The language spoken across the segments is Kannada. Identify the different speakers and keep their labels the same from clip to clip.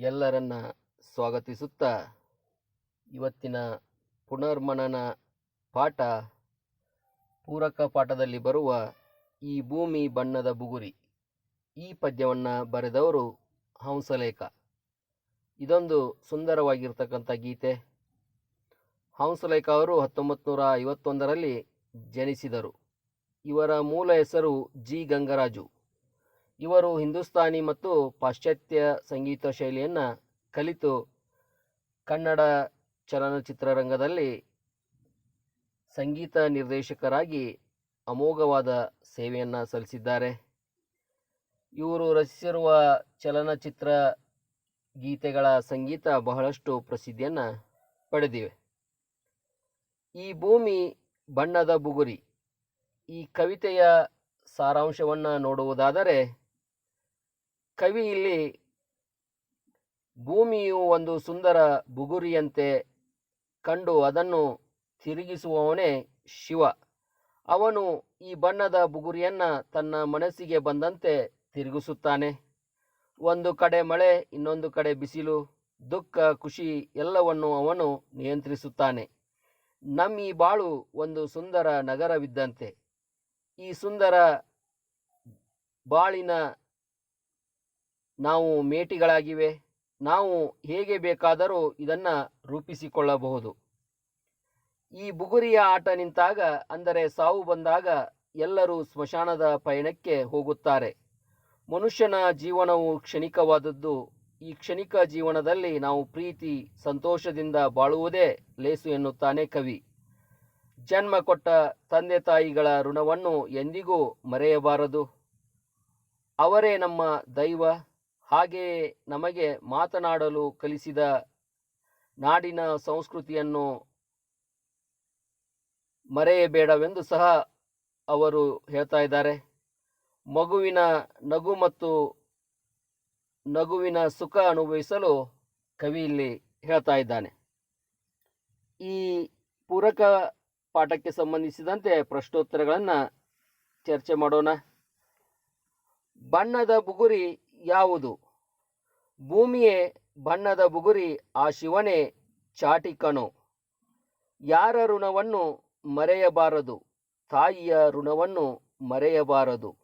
Speaker 1: ಎಲ್ಲರನ್ನ ಸ್ವಾಗತಿಸುತ್ತಾ ಇವತ್ತಿನ ಪುನರ್ಮನನ ಪಾಠ. ಪೂರಕ ಪಾಠದಲ್ಲಿ ಬರುವ ಈ ಭೂಮಿ ಬಣ್ಣದ ಬುಗುರಿ. ಈ ಪದ್ಯವನ್ನು ಬರೆದವರು ಹಂಸಲೇಖ. ಇದೊಂದು ಸುಂದರವಾಗಿರ್ತಕ್ಕಂಥ ಗೀತೆ. ಹಂಸಲೇಖ ಅವರು ಹತ್ತೊಂಬತ್ತು ನೂರ ಐವತ್ತೊಂದರಲ್ಲಿ ಜನಿಸಿದರು. ಇವರ ಮೂಲ ಹೆಸರು ಜಿ ಗಂಗರಾಜು. ಇವರು ಹಿಂದೂಸ್ತಾನಿ ಮತ್ತು ಪಾಶ್ಚಾತ್ಯ ಸಂಗೀತ ಶೈಲಿಯನ್ನು ಕಲಿತು ಕನ್ನಡ ಚಲನಚಿತ್ರರಂಗದಲ್ಲಿ ಸಂಗೀತ ನಿರ್ದೇಶಕರಾಗಿ ಅಮೋಘವಾದ ಸೇವೆಯನ್ನು ಸಲ್ಲಿಸಿದ್ದಾರೆ. ಇವರು ರಚಿಸಿರುವ ಚಲನಚಿತ್ರ ಗೀತೆಗಳ ಸಂಗೀತ ಬಹಳಷ್ಟು ಪ್ರಸಿದ್ಧಿಯನ್ನು ಪಡೆದಿವೆ. ಈ ಭೂಮಿ ಬಣ್ಣದ ಬುಗುರಿ, ಈ ಕವಿತೆಯ ಸಾರಾಂಶವನ್ನು ನೋಡುವುದಾದರೆ ಕವಿ ಇಲ್ಲಿ ಭೂಮಿಯು ಒಂದು ಸುಂದರ ಬುಗುರಿಯಂತೆ ಕಂಡು ಅದನ್ನು ತಿರುಗಿಸುವವನೇ ಶಿವ. ಅವನು ಈ ಬಣ್ಣದ ಬುಗುರಿಯನ್ನು ತನ್ನ ಮನಸ್ಸಿಗೆ ಬಂದಂತೆ ತಿರುಗಿಸುತ್ತಾನೆ. ಒಂದು ಕಡೆ ಮಳೆ, ಇನ್ನೊಂದು ಕಡೆ ಬಿಸಿಲು, ದುಃಖ, ಖುಷಿ ಎಲ್ಲವನ್ನು ಅವನು ನಿಯಂತ್ರಿಸುತ್ತಾನೆ. ನಮ್ಮ ಈ ಬಾಳು ಒಂದು ಸುಂದರ ನಗರವಿದ್ದಂತೆ. ಈ ಸುಂದರ ಬಾಳಿನ ನಾವು ಮೇಟಿಗಳಾಗಿವೆ. ನಾವು ಹೇಗೆ ಬೇಕಾದರೂ ಇದನ್ನು ರೂಪಿಸಿಕೊಳ್ಳಬಹುದು. ಈ ಬುಗುರಿಯ ಆಟ ನಿಂತಾಗ, ಅಂದರೆ ಸಾವು ಬಂದಾಗ, ಎಲ್ಲರೂ ಸ್ಮಶಾನದ ಪಯಣಕ್ಕೆ ಹೋಗುತ್ತಾರೆ. ಮನುಷ್ಯನ ಜೀವನವು ಕ್ಷಣಿಕವಾದದ್ದು. ಈ ಕ್ಷಣಿಕ ಜೀವನದಲ್ಲಿ ನಾವು ಪ್ರೀತಿ, ಸಂತೋಷದಿಂದ ಬಾಳುವುದೇ ಲೇಸು ಎನ್ನುತ್ತಾನೆ ಕವಿ. ಜನ್ಮ ಕೊಟ್ಟ ತಂದೆ ತಾಯಿಗಳ ಋಣವನ್ನು ಎಂದಿಗೂ ಮರೆಯಬಾರದು. ಅವರೇ ನಮ್ಮ ದೈವ. ಹಾಗೆಯೇ ನಮಗೆ ಮಾತನಾಡಲು ಕಲಿಸಿದ ನಾಡಿನ ಸಂಸ್ಕೃತಿಯನ್ನು ಮರೆಯಬೇಡವೆಂದು ಸಹ ಅವರು ಹೇಳ್ತಾ ಇದ್ದಾರೆ. ಮಗುವಿನ ನಗು ಮತ್ತು ನಗುವಿನ ಸುಖ ಅನುಭವಿಸಲು ಕವಿ ಇಲ್ಲಿ ಹೇಳ್ತಾ ಇದ್ದಾನೆ. ಈ ಪೂರಕ ಪಾಠಕ್ಕೆ ಸಂಬಂಧಿಸಿದಂತೆ ಪ್ರಶ್ನೋತ್ತರಗಳನ್ನು ಚರ್ಚೆ ಮಾಡೋಣ. ಬಣ್ಣದ ಬುಗುರಿ ಯಾವುದು? ಭೂಮಿಯೇ ಬಣ್ಣದ ಬುಗುರಿ, ಆ ಶಿವನೇ ಚಾಟಿಕನು ಯಾರ ಋಣವನ್ನು ಮರೆಯಬಾರದು? ತಾಯಿಯ ಋಣವನ್ನು ಮರೆಯಬಾರದು.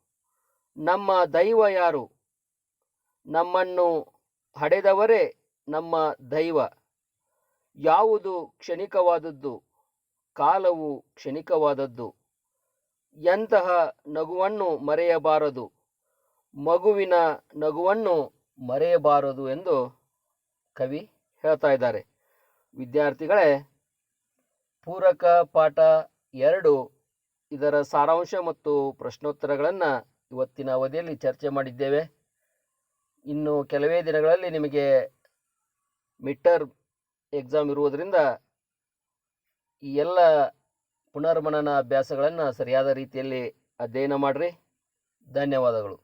Speaker 1: ನಮ್ಮ ದೈವ ಯಾರು? ನಮ್ಮನ್ನು ಹಡೆದವರೇ ನಮ್ಮ ದೈವ. ಯಾವುದು ಕ್ಷಣಿಕವಾದದ್ದು? ಕಾಲವು ಕ್ಷಣಿಕವಾದದ್ದು. ಎಂತಹ ನಗುವನ್ನು ಮರೆಯಬಾರದು? ಮಗುವಿನ ನಗುವನ್ನು ಮರೆಯಬಾರದು ಎಂದು ಕವಿ ಹೇಳ್ತಾ ಇದ್ದಾರೆ. ವಿದ್ಯಾರ್ಥಿಗಳೇ, ಪೂರಕ ಪಾಠ ಎರಡು, ಇದರ ಸಾರಾಂಶ ಮತ್ತು ಪ್ರಶ್ನೋತ್ತರಗಳನ್ನು ಇವತ್ತಿನ ಅವಧಿಯಲ್ಲಿ ಚರ್ಚೆ ಮಾಡಿದ್ದೇವೆ. ಇನ್ನು ಕೆಲವೇ ದಿನಗಳಲ್ಲಿ ನಿಮಗೆ ಮಿಟ್ಟರ್ ಎಕ್ಸಾಮ್ ಇರುವುದರಿಂದ ಈ ಎಲ್ಲ ಪುನರ್ಮನನ ಅಭ್ಯಾಸಗಳನ್ನು ಸರಿಯಾದ ರೀತಿಯಲ್ಲಿ ಅಧ್ಯಯನ ಮಾಡಿರಿ. ಧನ್ಯವಾದಗಳು.